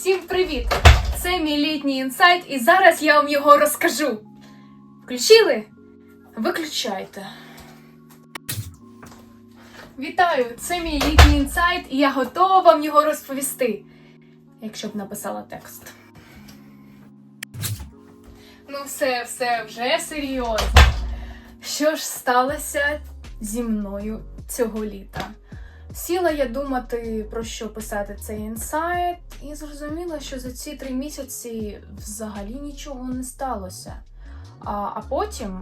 Всім привіт! Це мій літній інсайт, і зараз я вам його розкажу. Включили? Виключайте. Вітаю! Це мій літній інсайт, і я готова вам його розповісти. Якщо б написала текст. Ну, все, все, вже серйозно. Що ж сталося зі мною цього літа? Сіла я думати, про що писати цей інсайт, і зрозуміла, що за ці три місяці взагалі нічого не сталося. А, а потім.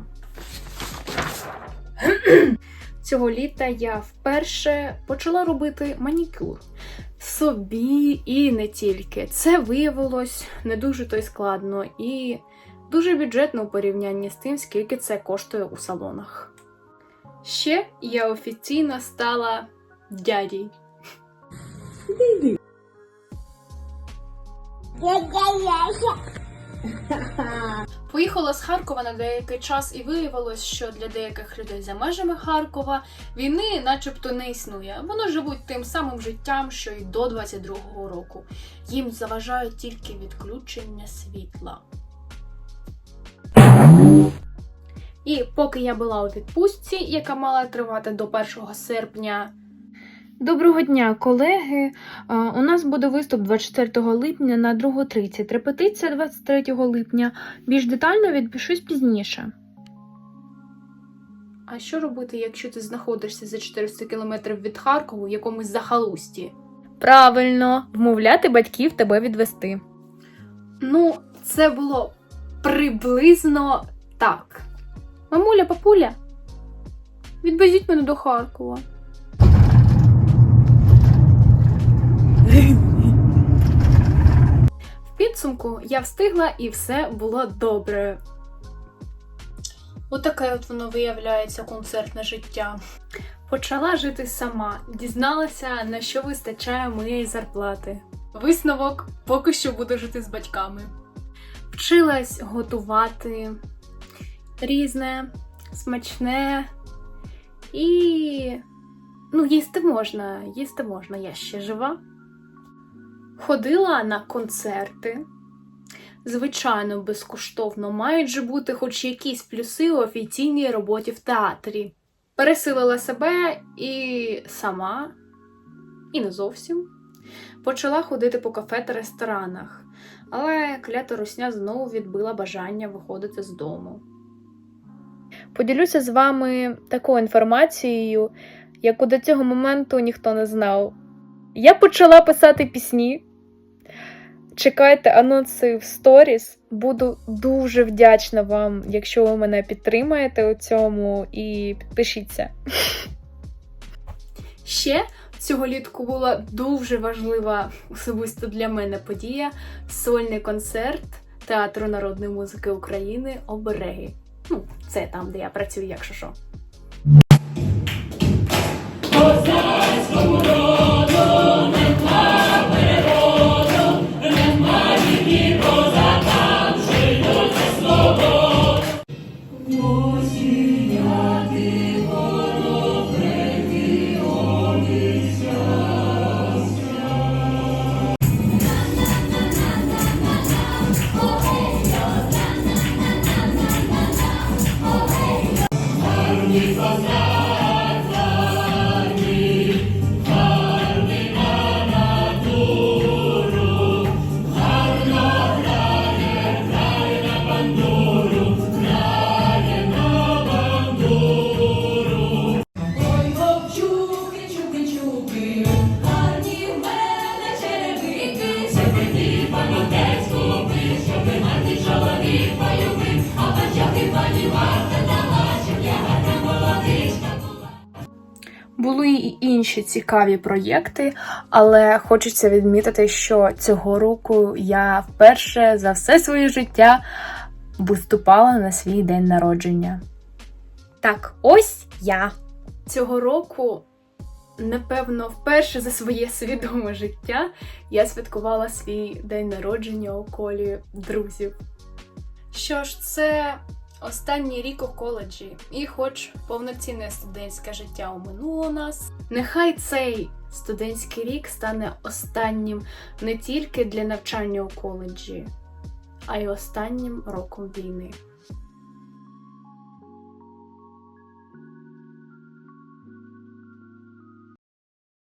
Цього літа я вперше почала робити манікюр собі і не тільки. Це виявилось не дуже то й складно і дуже бюджетно у порівнянні з тим, скільки це коштує у салонах. Ще я офіційно стала дядій. Поїхала з Харкова на деякий час і виявилось, що для деяких людей за межами Харкова війни начебто не існує. Вони живуть тим самим життям, що й до 22-го року. Їм заважають тільки відключення світла. І поки я була у відпустці, яка мала тривати до 1 серпня. Доброго дня, колеги. У нас буде виступ 24 липня на 2.30. Репетиція 23 липня. Більш детально відпишусь пізніше. А що робити, якщо ти знаходишся за 400 кілометрів від Харкову в якомусь захалусті? Правильно, вмовляти батьків тебе відвести. Ну, це було приблизно так. Мамуля, папуля, відвезіть мене до Харкова. В підсумку я встигла і все було добре. Отаке от воно виявляється концертне життя. Почала жити сама, дізналася, на що вистачає моєї зарплати. Висновок поки що буду жити з батьками. Вчилась готувати різне, смачне і. Ну, їсти можна, їсти можна, я ще жива. Ходила на концерти. Звичайно, безкоштовно мають же бути хоч якісь плюси у офіційній роботі в театрі. Пересилила себе і сама, і не зовсім. Почала ходити по кафе та ресторанах, але клята русня знову відбила бажання виходити з дому. Поділюся з вами такою інформацією, яку до цього моменту ніхто не знав. Я почала писати пісні. Чекайте анонси в сторіс. Буду дуже вдячна вам, якщо ви мене підтримаєте у цьому і підпишіться. Ще цього літку була дуже важлива особисто для мене подія сольний концерт Театру народної музики України Обереги. Ну, це там, де я працюю, якщо що. Були і інші цікаві проєкти, але хочеться відмітити, що цього року я вперше за все своє життя виступала на свій день народження. Так, ось я. Цього року, напевно, вперше за своє свідоме життя я святкувала свій день народження у колі друзів. Що ж, це Останній рік у коледжі, і хоч повноцінне студентське життя оминуло нас. Нехай цей студентський рік стане останнім не тільки для навчання у коледжі, а й останнім роком війни.